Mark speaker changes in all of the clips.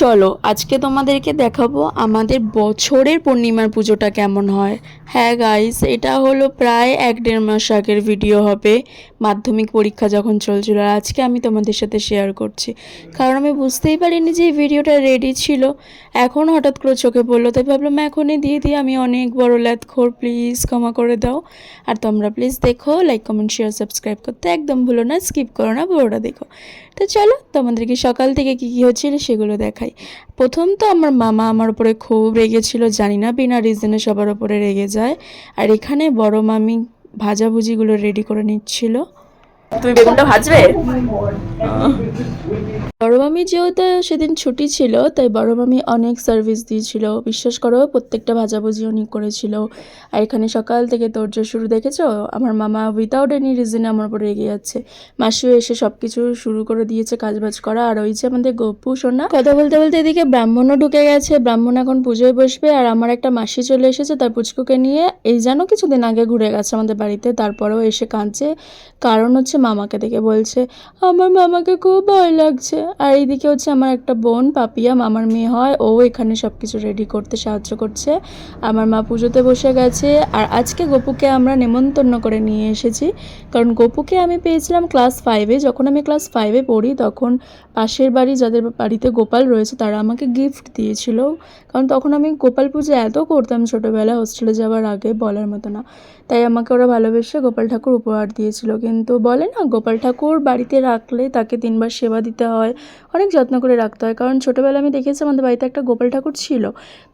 Speaker 1: চলো, আজকে তোমাদেরকে দেখাবো আমাদের বছরের পূর্ণিমার পুজোটা কেমন হয়। হ্যাঁ গাইস এটা হলো প্রায় এক দেড় মাস আগের ভিডিও হবে, মাধ্যমিক পরীক্ষা যখন চলছিল। আর আজকে আমি তোমাদের সাথে শেয়ার করছি। কারণ আমি বুঝতেই পারিনি যে এই ভিডিওটা রেডি ছিল। এখন হঠাৎ করে চোখে পড়ল, তাই ভাবলাম এখনই দিয়ে দিই। আমি অনেক বড় ল্যাথখোর প্লিজ ক্ষমা করে দাও। আর তোমরা প্লিজ দেখো লাইক কমেন্ট শেয়ার সাবস্ক্রাইব করতে একদম ভুলো না স্কিপ করো না, পুরোটা দেখো। তো চলো, তোমাদেরকে সকাল থেকে কী কী হচ্ছিল সেগুলো দেখাই। প্রথম তো আমার মামা আমার উপরে খুব রেগেছিল জানি না বিনা রিজনে সবার উপরে রেগে যায়। আর এখানে বড় মামি ভাজাভুজিগুলো রেডি করে নিচ্ছিল। তুমি বেগুনটা ভাজবে? বড় মামি যেহেতু সেদিন ছুটি ছিল, তাই বড় মামি অনেক সার্ভিস দিয়েছিল। বিশ্বাস করো, প্রত্যেকটা ভাজাভুজি উনি করেছিল। আর এখানে সকাল থেকে তোর্য শুরু, দেখেছ? আমার মামা উইদাউট এনি রিজনে আমার উপরে এগিয়ে যাচ্ছে। মাসিও এসে সব কিছু শুরু করে দিয়েছে, কাজবাজ করা। আর ওই যে আমাদের গপু, সোনা, কথা বলতে বলতে এদিকে ব্রাহ্মণও ঢুকে গেছে। ব্রাহ্মণ এখন পুজোয় বসবে। আর আমার একটা মাসি চলে এসেছে, তার পুচকুকে নিয়ে। এই জানো কিছুদিন আগে ঘুরে গেছে আমাদের বাড়িতে, তারপরেও এসে কাঁদছে। কারণ হচ্ছে মামাকে দেখে বলছে, আমার মামাকে খুব ভয় লাগছে। আর এইদিকে হচ্ছে আমার একটা বোন, পাপিয়া, মামার মেয়ে হয়। ও এখানে সব কিছু রেডি করতে সাহায্য করছে। আমার মা পুজোতে বসে গেছে। আর আজকে গপুকে আমরা নেমন্তন্ন করে নিয়ে এসেছি। কারণ গপুকে আমি পেয়েছিলাম ক্লাস ফাইভে যখন আমি ক্লাস ফাইভে পড়ি, তখন পাশের বাড়ি যাদের বাড়িতে গোপাল রয়েছে, তারা আমাকে গিফট দিয়েছিল। কারণ তখন আমি গোপাল পুজো এত করতাম ছোটোবেলায় হোস্টেলে যাওয়ার আগে বলার মতো না। তাই আমাকে ওরা ভালোবেসে গোপাল ঠাকুর উপহার দিয়েছিল। কিন্তু বলে না, গোপাল ঠাকুর বাড়িতে রাখলে তাকে তিনবার সেবা দিতে হয়, অনেক যত্ন করে রাখতে হয়। কারণ ছোটোবেলা আমি দেখেছি আমাদের বাড়িতে একটা গোপাল ঠাকুর ছিল।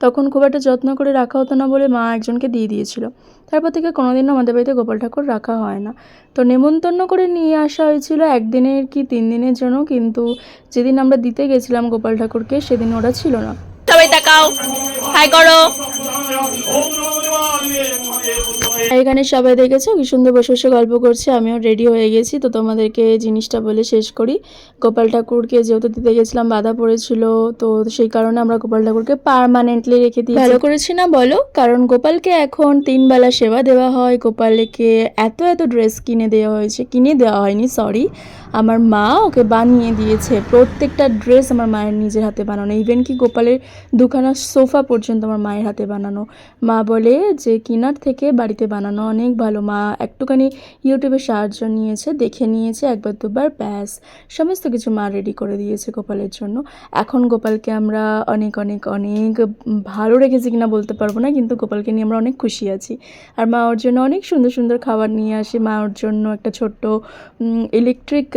Speaker 1: তখন খুব একটা যত্ন করে রাখা হতো না বলে মা একজনকে দিয়ে দিয়েছিল। তারপর থেকে কোনোদিনও আমাদের বাড়িতে গোপাল ঠাকুর রাখা হয় না। তো নেমন্তন্ন করে নিয়ে আসা হয়েছিল একদিনের কি তিন দিনের জন্য, কিন্তু যেদিন আমরা দিতে গেছিলাম গোপাল ঠাকুরকে, সেদিন ওরা ছিল না। সবাই তাকাও, হাই করো। এখানে সবাই দেখেছ? কি সুন্দর বসে বসে গল্প করছে। আমিও রেডি হয়ে গেছি। তো তোমাদেরকে জিনিসটা বলে শেষ করি। গোপাল ঠাকুরকে যেহেতু দিতে গেছিলাম, বাধা পড়েছিল। তো সেই কারণে আমরা গোপাল ঠাকুরকে পারমানেন্টলি রেখে দিই ভালো করেছি না বলো? কারণ গোপালকে এখন তিন বেলা সেবা দেওয়া হয়। গোপালকে এত এত ড্রেস কিনে দেওয়া হয়েছে। কিনে দেওয়া হয়নি সরি আমার মা ওকে বানিয়ে দিয়েছে। প্রত্যেকটা ড্রেস আমার মায়ের নিজের হাতে বানানো। ইভেন কি গোপালের দুখানা সোফা পর্যন্ত আমার মায়ের হাতে বানানো। মা বলে যে, কিনার থেকে বাড়িতে বানানো অনেক ভালো। মা একটুখানি ইউটিউবে সাহায্য নিয়েছে, দেখে নিয়েছে, একবার দুবার ব্যাস। সমস্ত কিছু মা রেডি করে দিয়েছে গোপালের জন্য। এখন গোপালকে আমরা অনেক অনেক অনেক ভালো রেখেছি কিনা বলতে পারব না, কিন্তু গোপালকে নিয়ে আমরা অনেক খুশি আছি। আর মা ওর জন্য অনেক সুন্দর সুন্দর খাবার নিয়ে আসে। মা ওর জন্য একটা ছোট্ট ইলেকট্রিক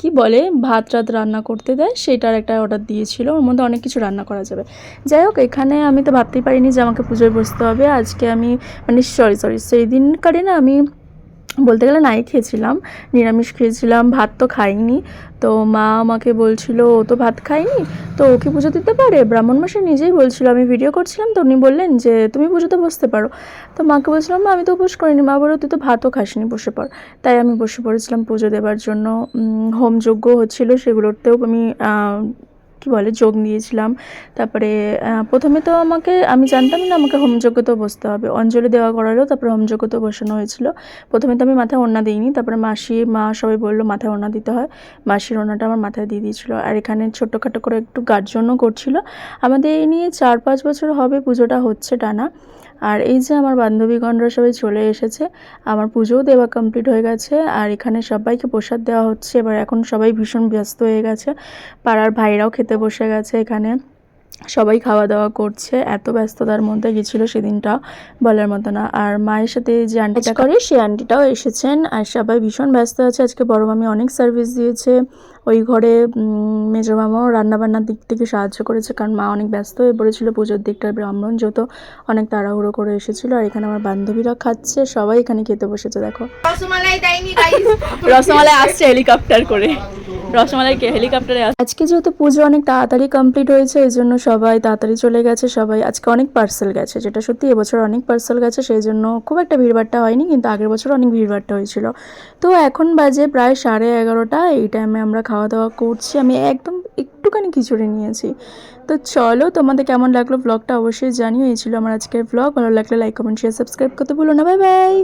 Speaker 1: কি বলে, ভাত রাত রান্না করতে দেয়, সেটার একটা অর্ডার দিয়েছিল। ওর মধ্যে অনেক কিছু রান্না করা যাবে। যাই হোক, এখানে আমি তো ভাবতেই পারিনি যে আমাকে পুজোয় বসতে হবে। আজকে আমি মানে সরি সরি সেই দিনকারে না আমি বলতে গেলে নাই খেয়েছিলাম, নিরামিষ খেয়েছিলাম, ভাত তো খাইনি। তো মা আমাকে বলছিল, ও তো ভাত খায়নি? তো ওকে পুজো দিতে পারে? ব্রাহ্মণ মাসে নিজেই বলছিল, আমি ভিডিও করছিলাম তো। উনি বললেন যে, তুমি পুজোতে বসতে পারো। তো মাকে বলছিলাম, মা, আমি তো উপোস করিনি। মা বলো তুই তো ভাতও খাসনি, বসে পড়। তাই আমি বসে পড়েছিলাম পুজো দেওয়ার জন্য। হোম যজ্ঞ হচ্ছিল, সেগুলোতেও আমি কি বলে, যোগ নিয়েছিলাম। তারপরে প্রথমে তো আমাকে, আমি জানতাম না আমাকে হোমযজ্ঞতেও বসতে হবে। অঞ্জলি দেওয়া করালো, তারপরে হোমযজ্ঞতেও বসানো হয়েছিল। প্রথমে তো আমি মাথায় ওড়না দিইনি, তারপরে মাসি, মা সবাই বলল মাথায় ওড়না দিতে হয়। মাসির ওড়নাটা আমার মাথায় দিয়ে দিয়েছিলো। আর এখানে ছোটোখাটো করে একটু গার্জনও করছিল। আমাদের এই নিয়ে চার পাঁচ বছর হবে, পুজোটা হচ্ছে টানা। আর এই যে আমার বান্ধবীগণরা সবাই চলে এসেছে, আমার পুজোও দেওয়া কমপ্লিট হয়ে গেছে, আর এখানে সবাইকে প্রসাদ দেওয়া হচ্ছে। এবার এখন সবাই ভীষণ ব্যস্ত হয়ে গেছে, পাড়ার ভাইরাও খেতে বসে গেছে এখানে। সবাই খাওয়া দাওয়া করছে এত ব্যস্ততার মধ্যে গেছিল সেদিনটা বলার মতো না। আর মায়ের সাথে যে আন্টিটা করে সেই আন্টিটাও এসেছেন আর সবাই ভীষণ ব্যস্ত আছে। আজকে বড় মামি অনেক সার্ভিস দিয়েছে। ওই ঘরে উম, মেজো মামাও রান্নাবান্নার দিক থেকে সাহায্য করেছে কারণ মা অনেক ব্যস্ত হয়ে পড়েছিল। পুজোর দিকটা ব্রাহ্মণ যত অনেক তাড়াহুড়ো করে এসেছিল আর এখানে আমার বান্ধবীরা খাচ্ছে সবাই এখানে খেতে বসেছে দেখো।
Speaker 2: রসমালাই দেয়নি গাইস
Speaker 1: রসমালাই আসছে হেলিকপ্টার করে। রসমালাই হেলিকপ্টারে আজকে যেহেতু পুজো অনেক তাড়াতাড়ি কমপ্লিট হয়েছে, এই জন্য সবাই তাড়াতাড়ি চলে গেছে। সবাই আজকে অনেক পার্সেল গেছে, যেটা সত্যি এবছর অনেক পার্সেল গেছে, সেই জন্য খুব একটা ভিড়ভাট্টা হয়নি, কিন্তু আগের বছর অনেক ভিড়ভাট্টা হয়েছিল। তো এখন বাজে প্রায় সাড়ে এগারোটা, এই টাইমে আমরা খাওয়া দাওয়া করছি। আমি একদম একটুখানি খিচুড়ি নিয়েছি। তো চলো, তোমাদের কেমন লাগল ব্লগটা অবশ্যই জানিও। এই ছিল আমার আজকের ব্লগ ভালো লাগলে লাইক কমেন্ট শেয়ার সাবস্ক্রাইব করতে ভুলো না। Bye bye